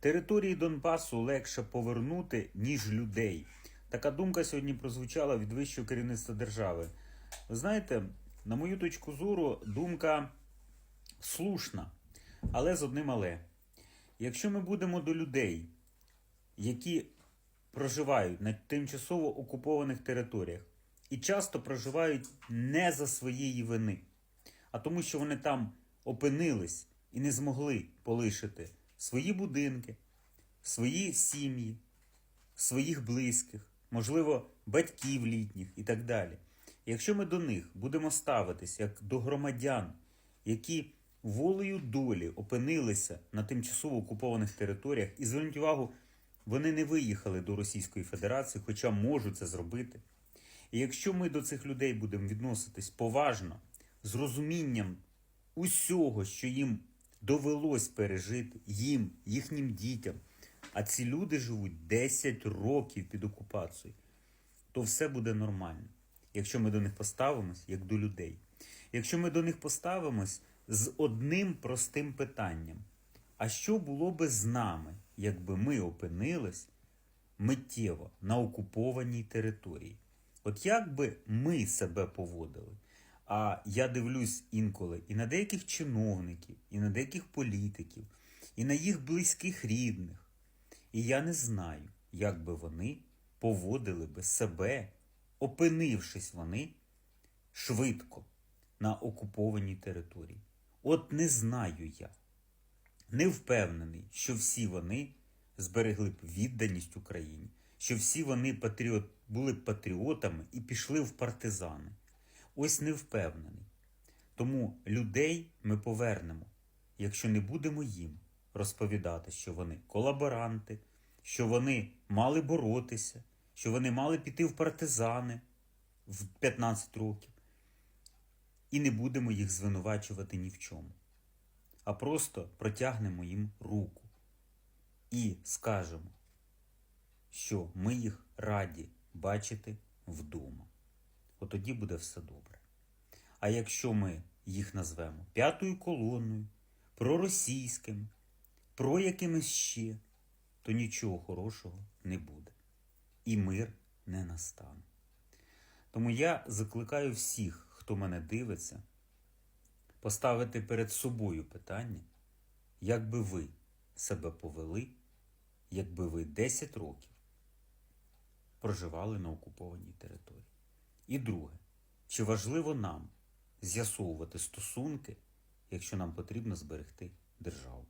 Території Донбасу легше повернути, ніж людей. Така думка сьогодні прозвучала від вищого керівництва держави. Ви знаєте, на мою точку зору, думка слушна, але з одним але. Якщо ми будемо до людей, які проживають на тимчасово окупованих територіях і часто проживають не за своєї вини, а тому, що вони там опинились і не змогли полишити свої будинки, свої сім'ї, своїх близьких, можливо, батьків літніх і так далі. Якщо ми до них будемо ставитись як до громадян, які волею долі опинилися на тимчасово окупованих територіях, і зверніть увагу, вони не виїхали до Російської Федерації, хоча можуть це зробити. І якщо ми до цих людей будемо відноситись поважно, з розумінням усього, що їм довелось пережити, їм, їхнім дітям, а ці люди живуть 10 років під окупацією, то все буде нормально. Якщо ми до них поставимось як до людей. Якщо ми до них поставимось з одним простим питанням: а що було би з нами, якби ми опинились миттєво на окупованій території? От як би ми себе поводили? А я дивлюсь інколи і на деяких чиновників, і на деяких політиків, і на їх близьких рідних. І я не знаю, як би вони поводили би себе, опинившись вони швидко на окупованій території. От не знаю я. Не впевнений, що всі вони зберегли б відданість Україні, що всі вони патріот, були патріотами і пішли в партизани. Ось не впевнений. Тому людей ми повернемо, якщо не будемо їм розповідати, що вони колаборанти, що вони мали боротися, що вони мали піти в партизани в 15 років. І не будемо їх звинувачувати ні в чому, а просто протягнемо їм руку і скажемо, що ми їх раді бачити вдома. От тоді буде все добре. А якщо ми їх назвемо п'ятою колоною, проросійським, про якимось ще, то нічого хорошого не буде. І мир не настане. Тому я закликаю всіх, хто мене дивиться, поставити перед собою питання, як би ви себе повели, якби ви 10 років проживали на окупованій території. І друге, чи важливо нам з'ясовувати стосунки, якщо нам потрібно зберегти державу?